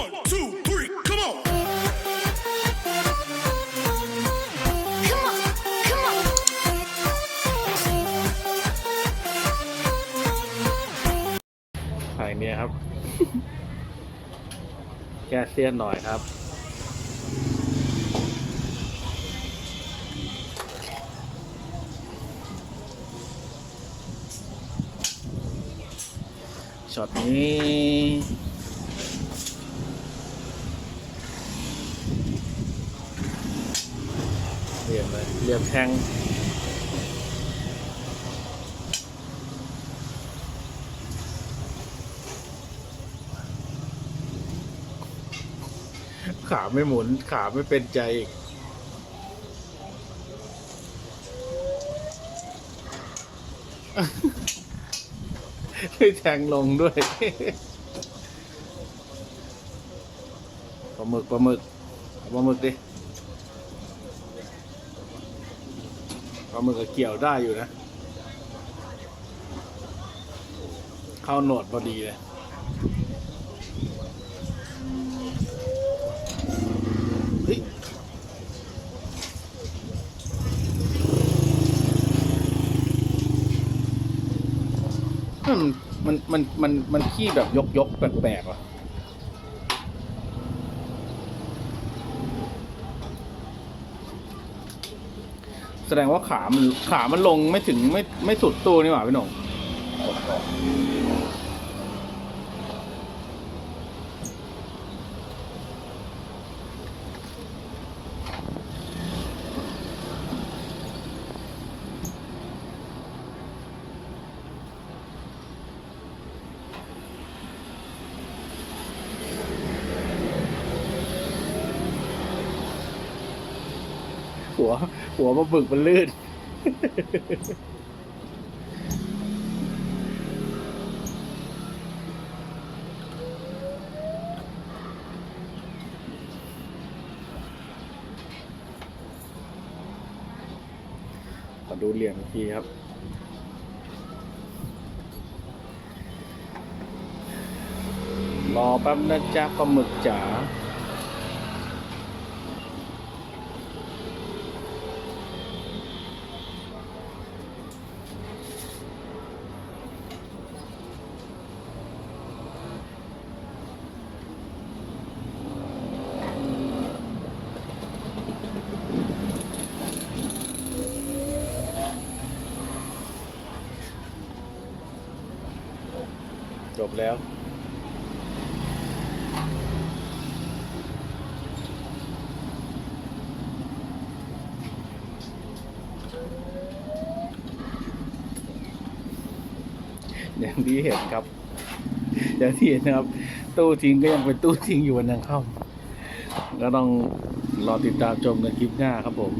One, two, three, come on. Come on, come on. ภายเนี้ยครับ แก้เสี้ยนหน่อยครับ ช็อตนี้เรี ยียบแทงขาไม่หมุนขาไม่เป็นใจอีกแทงลงด้วยปลาหมึกปลาหมึกปลาหมึกดิ ปลาหมึกก็เกี่ยวได้อยู่นะ เข้าหนวดพอดีเลยเฮ้ยมันมันมันมันมันขี้แบบยกยกแปลกๆว่ะ แสดงว่าขามันขามันลงไม่ถึงไม่ไม่สุดตู้นี่หว่าพี่หนุ่ม หัว หัวมาบึกมันลื่น ขอดูเหลี่ยมทีครับรอแป๊บนะจ๊ะปลาหมึกจ๋า จบแล้ว อย่างที่เห็นครับ อย่างที่เห็นนะครับ ตู้ทิ้งก็ยังเป็นตู้ทิ้งอยู่วันยังค่ำก็ต้องรอติดตามชมในคลิปหน้าครับผม